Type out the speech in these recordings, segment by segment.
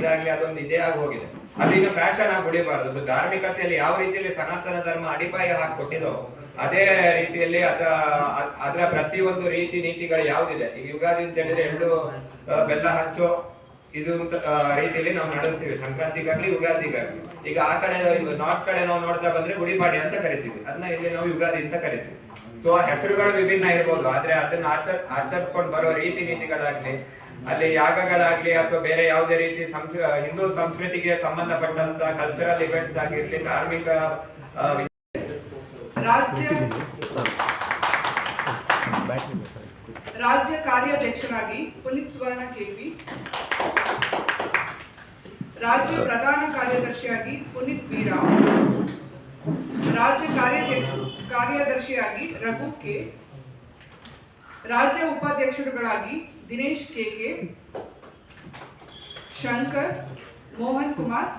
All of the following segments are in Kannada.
ಇದಾಗ್ಲಿ, ಅದೊಂದು ಇದೇ ಆಗಿ ಹೋಗಿದೆ. ಅದೀಗ ಫ್ಯಾಷನ್ ಆಗಿ ಹೊಡಿಬಾರದು ಧಾರ್ಮಿಕತೆಯಲ್ಲಿ ಯಾವ ರೀತಿಯಲ್ಲಿ ಸನಾತನ ಧರ್ಮ ಅಡಿಪಾಯ ಹಾಕಿಕೊಟ್ಟಿದೋ, ಅದೇ ರೀತಿಯಲ್ಲಿ ಅದ, ಅದ್- ಅದರ ಪ್ರತಿಯೊಂದು ರೀತಿ ನೀತಿಗಳು ಯಾವ್ದಿದೆ? ಈಗ ಯುಗಾದಿ ಅಂತ ಹೇಳಿದ್ರೆ ಎಳ್ಳು ಬೆಲ್ಲ ಹಂಚೋ ಇದು ರೀತಿಯಲ್ಲಿ ನಾವು ನಡೆಸ್ತೀವಿ. ಸಂಕ್ರಾಂತಿಗಾಗ್ಲಿ, ಯುಗಾದಿಗಾಗ್ಲಿ. ಈಗ ಆ ಕಡೆ ನಾರ್ತ್ ಕಡೆ ನಾವು ನೋಡ್ತಾ ಬಂದ್ರೆ ಗುಡಿಪಾಡಿ ಅಂತ ಕರಿತೀವಿ. ಅದನ್ನ ಇಲ್ಲಿ ನಾವು ಯುಗಾದಿ ಅಂತ ಕರಿತೀವಿ. ಸೊ ಆ ಹೆಸರುಗಳು ವಿಭಿನ್ನ ಇರ್ಬೋದು. ಆದ್ರೆ ಅದನ್ನ ಆಚರ್, ಆಚರಿಸ್ಕೊಂಡು ಬರೋ ರೀತಿ ನೀತಿಗಳಾಗ್ಲಿ, ಅಲ್ಲಿ ಯಾಗಗಳಾಗ್ಲಿ ಅಥವಾ ಬೇರೆ ಯಾವುದೇ ರೀತಿ ಸಂಸ್ಕೃ ಹಿಂದೂ ಸಂಸ್ಕೃತಿಗೆ ಸಂಬಂಧಪಟ್ಟಂತ ಕಲ್ಚರಲ್ ಇವೆಂಟ್ಸ್ ಆಗಿರ್ಲಿ, ಧಾರ್ಮಿಕ ರಾಜ್ಯ ರಾಜ್ಯ ಕಾರ್ಯಾಧ್ಯಕ್ಷರಾಗಿ ಪುನೀತ್ ಸುವರ್ಣ ಕೆಪಿ ರಾಜ್ಯ ಪ್ರಧಾನ ಕಾರ್ಯದರ್ಶಿಯಾಗಿ ಪುನೀತ್ ಬೀರಾವ್ ರಾಜ್ಯ ಕಾರ್ಯಾಧ್ಯಕ್ಷ ಕಾರ್ಯದರ್ಶಿಯಾಗಿ ರಘು ಕೆ ರಾಜ್ಯ ಉಪಾಧ್ಯಕ್ಷರುಗಳಾಗಿ ದಿನೇಶ್ ಕೆಕೆ ಶಂಕರ್ ಮೋಹನ್ ಕುಮಾರ್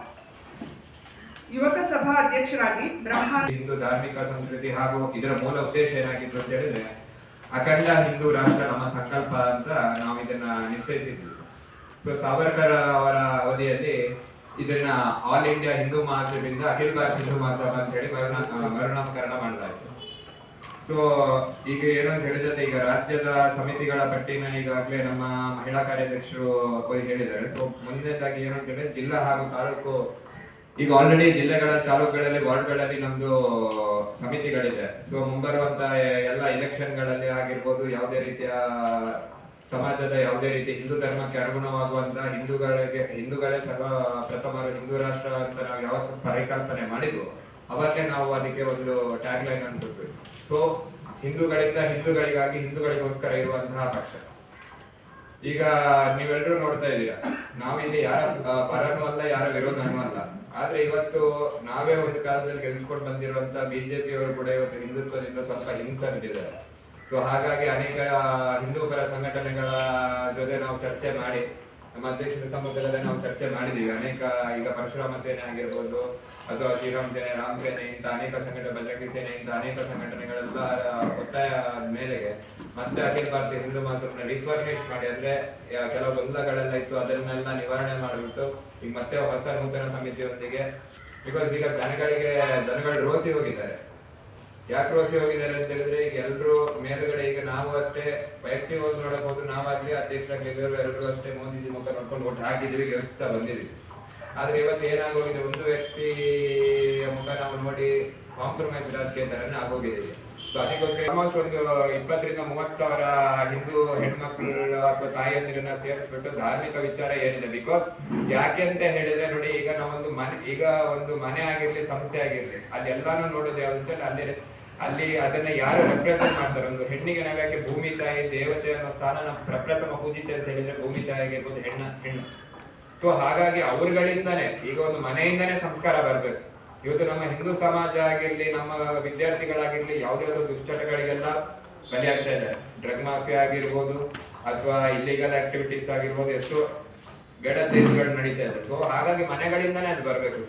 ಯುವಕ ಸಭಾ ಅಧ್ಯಕ್ಷರಾಗಿ ಬ್ರಹ್ಮ ಹಿಂದೂ ಧಾರ್ಮಿಕ ಸಂಸ್ಕೃತಿ ಹಾಗೂ ಇದರ ಮೂಲ ಉದ್ದೇಶ ಏನಾಗಿತ್ತು ಅಂತ ಹೇಳಿದ್ರೆ ಅಖಂಡ ಹಿಂದೂ ರಾಷ್ಟ್ರ ನಮ್ಮ ಸಂಕಲ್ಪ ಅಂತ ನಾವು ಇದನ್ನ ನಿಶ್ಚಯಿಸಿದ್ವಿ. ಸೊ ಸಾವರ್ಕರ್ ಅವರ ಅವಧಿಯಲ್ಲಿ ಇದನ್ನ ಆಲ್ ಇಂಡಿಯಾ ಹಿಂದೂ ಮಹಾಸಭೆಯಿಂದ ಅಖಿಲ ಭಾರತ ಹಿಂದೂ ಮಹಾಸಭಾ ಅಂತ ಹೇಳಿ ಮರುನಾ- ಮರುನಾಮಕರಣ ಮಾಡಲಾಯಿತು. ಸೊ ಈಗ ಏನಂತ ಹೇಳಿದ್ರೆ ಈಗ ರಾಜ್ಯದ ಸಮಿತಿಗಳ ಪಟ್ಟಿನ ಈಗಾಗಲೇ ನಮ್ಮ ಮಹಿಳಾ ಕಾರ್ಯಾಧ್ಯಕ್ಷರು ಹೇಳಿದ್ದಾರೆ. ಸೊ ಮುಂದೆದಾಗಿ ಏನಂತ ಹೇಳಿದ್ರೆ ಜಿಲ್ಲಾ ಹಾಗೂ ತಾಲೂಕು ಈಗ ಆಲ್ರೆಡಿ ಜಿಲ್ಲೆಗಳ ತಾಲೂಕುಗಳಲ್ಲಿ, ವಾರ್ಡ್ಗಳಲ್ಲಿ ನಮ್ದು ಸಮಿತಿಗಳಿದೆ. ಸೊ ಮುಂಬರುವಂತ ಎಲ್ಲ ಎಲೆಕ್ಷನ್ಗಳಲ್ಲಿ ಆಗಿರ್ಬೋದು, ಯಾವುದೇ ರೀತಿಯ ಸಮಾಜದ ಯಾವುದೇ ರೀತಿ ಹಿಂದೂ ಧರ್ಮಕ್ಕೆ ಅನುಗುಣವಾಗುವಂತ ಹಿಂದೂಗಳಿಗೆ, ಹಿಂದೂಗಳೇ ಸರ್ವ ಪ್ರಥಮರು ಹಿಂದೂ ರಾಷ್ಟ್ರ ಅಂತ ನಾವು ಯಾವತ್ತು ಪರಿಕಲ್ಪನೆ ಮಾಡಿದ್ವು, ಅವಾಗಲೇ ನಾವು ಅದಕ್ಕೆ ಒಂದು ಟ್ಯಾಗ್ ಲೈನ್ ಅನ್ಬಿಟ್ವಿ ಸೊ ಹಿಂದೂಗಳಿಂದ ಹಿಂದೂಗಳಿಗಾಗಿ ಹಿಂದೂಗಳಿಗೋಸ್ಕರ ಇರುವಂತಹ ಪಕ್ಷ. ಈಗ ನೀವೆಲ್ಲರೂ ನೋಡ್ತಾ ಇದ್ದೀರಾ, ನಾವಿಲ್ಲಿ ಯಾರ ಪರನೂ ಅಲ್ಲ, ಯಾರ ವಿರೋಧನೂ ಅಲ್ಲ. ಆದ್ರೆ ಇವತ್ತು ನಾವೇ ಒಂದು ಕಾಲದಲ್ಲಿ ಗೆಲ್ಸ್ಕೊಂಡು ಬಂದಿರುವಂತ ಬಿಜೆಪಿ ಅವರು ಕೂಡ ಇವತ್ತು ಹಿಂದುತ್ವದಿಂದ ಸ್ವಲ್ಪ ಹಿಂಸರಿದ್ದಾರೆ ಸೊ ಹಾಗಾಗಿ ಅನೇಕ ಹಿಂದೂ ಪರ ಸಂಘಟನೆಗಳ ಜೊತೆ ನಾವು ಚರ್ಚೆ ಮಾಡಿ ನಮ್ಮ ಅಧ್ಯಕ್ಷರ ಸಮ್ಮುಖದಲ್ಲೇ ನಾವು ಚರ್ಚೆ ಮಾಡಿದೀವಿ. ಅನೇಕ ಈಗ ಪರಶುರಾಮ ಸೇನೆ ಆಗಿರ್ಬೋದು, ಅಥವಾ ಶ್ರೀರಾಮ್ ಸೇನೆ, ರಾಮ್ ಸೇನೆ, ಇಂಥ ಅನೇಕ ಸಂಘಟನೆ ಬಜರಂಗಿ ಸೇನೆ, ಇಂಥ ಅನೇಕ ಸಂಘಟನೆಗಳೆಲ್ಲ ಒತ್ತಾಯ ಮೇಲೆಗೆ ಮತ್ತೆ ಅಖಿಲ ಭಾರತೀಯ ಹಿಂದೂ ಮಹಾಸಭೆ ರಿಫಾರ್ಮೇಶ್ ಮಾಡಿ. ಅಂದ್ರೆ ಕೆಲವು ಗೊಂದಲಗಳೆಲ್ಲ ಇತ್ತು, ಅದನ್ನೆಲ್ಲ ನಿವಾರಣೆ ಮಾಡಿಬಿಟ್ಟು ಈಗ ಮತ್ತೆ ಹೊಸ ನೂತನ ಸಮಿತಿಯೊಂದಿಗೆ ಬಿಕಾಸ್ ಈಗ ಜನಗಳಿಗೆ ಜನಗಳು ರೋಸಿ ಹೋಗಿದ್ದಾರೆ. ಯಾಕೆ ವಾಸಿ ಹೋಗಿದ್ದಾರೆ ಅಂತ ಹೇಳಿದ್ರೆ ಈಗ ಎಲ್ರು ಮೇಲುಗಡೆ ಈಗ ನಾವು ಅಷ್ಟೇ ವೈಯಕ್ತಿಕವಾಗಿ ನೋಡಕ್ ನೋಡಬಹುದು, ನಾವಾಗ್ಲಿ ಅಧ್ಯಕ್ಷರಾಗ್ಲಿ ಎಲ್ಲರೂ ಎಲ್ಲರೂ ಅಷ್ಟೇ ಮೋದಿಜಿ ಮುಖ ನೋಡ್ಕೊಂಡು ಒಟ್ಟು ಹಾಕಿದ್ವಿ ಗೆಲ್ಲಿಸ್ತಾ ಬಂದಿದ್ವಿ ಆದ್ರೆ ಇವತ್ತು ಏನಾಗೋಗಿದೆ? ಒಂದು ವ್ಯಕ್ತಿ ಮುಖ ನಾವು ನೋಡಿ ಕಾಂಪ್ರಮೈಸ್ ರಾಜಕೀಯ ತರನೇ ಆಗೋಗಿದ್ದೀವಿ ಸೊ ಅದಕ್ಕೋಸ್ಕರ ಆಲ್ಮೋಸ್ಟ್ ಒಂದು ಇಪ್ಪತ್ತರಿಂದ ಮೂವತ್ತು ಸಾವಿರ ಹಿಂದೂ ಹೆಣ್ಮಕ್ಳು ಅಥವಾ ತಾಯಿಯಂದಿರನ್ನ ಸೇರಿಸ್ಬಿಟ್ಟು ಧಾರ್ಮಿಕ ವಿಚಾರ ಏನಿದೆ? ಬಿಕಾಸ್ ಯಾಕೆ ಅಂತ ಹೇಳಿದ್ರೆ ನೋಡಿ, ಈಗ ನಾವೊಂದು ಮನೆ, ಈಗ ಒಂದು ಮನೆ ಆಗಿರ್ಲಿ, ಸಂಸ್ಥೆ ಆಗಿರ್ಲಿ, ಅದೆಲ್ಲಾನು ನೋಡೋದು ಯಾವ್ದು ಅಲ್ಲಿ ಅಲ್ಲಿ ಅದನ್ನ ಯಾರು ರೆಪ್ರೆಸೆಂಟ್ ಮಾಡ್ತಾರೆ? ಒಂದು ಹೆಣ್ಣಿಗೆ ನಾವು ಯಾಕೆ ಭೂಮಿ ತಾಯಿ, ದೇವತೆ ಅನ್ನೋ ಸ್ಥಾನ ಪ್ರಪ್ರಥಮ ಪೂಜಿತೆ ಅಂತ ಹೇಳಿದ್ರೆ ಭೂಮಿ ತಾಯಿ ಆಗಿರ್ಬೋದು ಹೆಣ್ಣ, ಹೆಣ್ಣು. ಸೊ ಹಾಗಾಗಿ ಅವ್ರುಗಳಿಂದಾನೇ, ಈಗ ಒಂದು ಮನೆಯಿಂದಾನೇ ಸಂಸ್ಕಾರ ಬರ್ಬೇಕು. ಇವತ್ತು ನಮ್ಮ ಹಿಂದೂ ಸಮಾಜ ಆಗಿರ್ಲಿ, ನಮ್ಮ ವಿದ್ಯಾರ್ಥಿಗಳಾಗಿರ್ಲಿ ಯಾವ್ದಾವ್ದೋ ದುಶ್ಚಟಗಳಿಗೆಲ್ಲ ಆಗ್ತಾ ಇದೆ. ಡ್ರಗ್ ಮಾಫಿಯಾ ಆಗಿರ್ಬೋದು ಅಥವಾ ಇಲ್ಲಿಗಲ್ ಆಕ್ಟಿವಿಟೀಸ್ ಆಗಿರ್ಬೋದು, ಎಷ್ಟೋ ದೇಶಗಳು ನಡೀತಾ ಇದೆ. ಸೊ ಹಾಗಾಗಿ ಮನೆಗಳಿಂದಾನೇ ಅದು ಬರಬೇಕು.